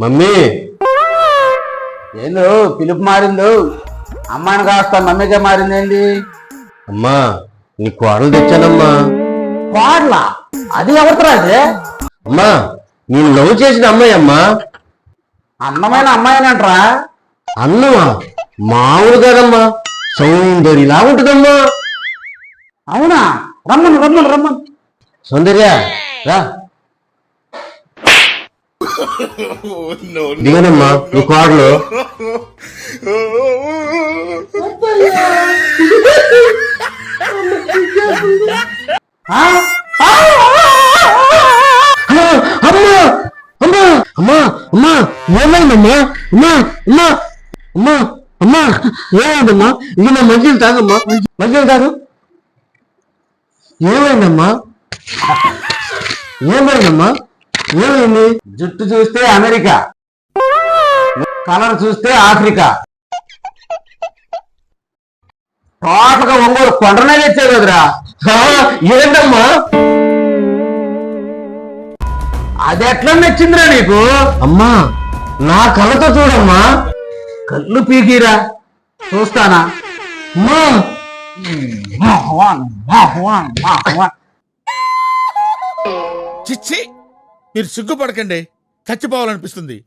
Mummy. ఏందో పిలుపు మారిందో. అమ్మాయిని కాస్త మమ్మీకే మారిందేంది అమ్మా నీ కోడలు తెచ్చానమ్మా. కోడల అది ఎవరితో అది అమ్మా నేను లవ్ చేసిన అమ్మాయి అమ్మా. అందమైన అమ్మాయినంట్రా. అన్నమా మామూలు కదమ్మా. సౌందర్యలా ఉంటుందమ్మా. అవునా? రమ్మను రమ్మను రమ్మను. సౌందర్య రా. దిగనమ్మా నీ కోడలు ఆ? అమ్మా అమ్మా ఏమైందమ్మా? అమ్మా అమ్మా అమ్మా అమ్మా ఏమైందమ్మా? ఇది నా మంచిలు తాగమ్మా మంచిలు తాగు ఏమైందమ్మా? ఏమైందమ్మా? ఏమైంది? జుట్టు చూస్తే అమెరికా. కలర్ చూస్తే ఆఫ్రికా. టోటల్గా ఒంగోలు కొండనే తెచ్చావు కదరా. ఏంటమ్మా? అది ఎట్లా నచ్చిందిరా నీకు? అమ్మా నా కళ్ళతో చూడమ్మా. కళ్ళు పీకిరా. చూస్తానా? అమ్మా. చిచ్చి. మీరు సిగ్గుపడకండి చచ్చిపోవాలనిపిస్తుంది.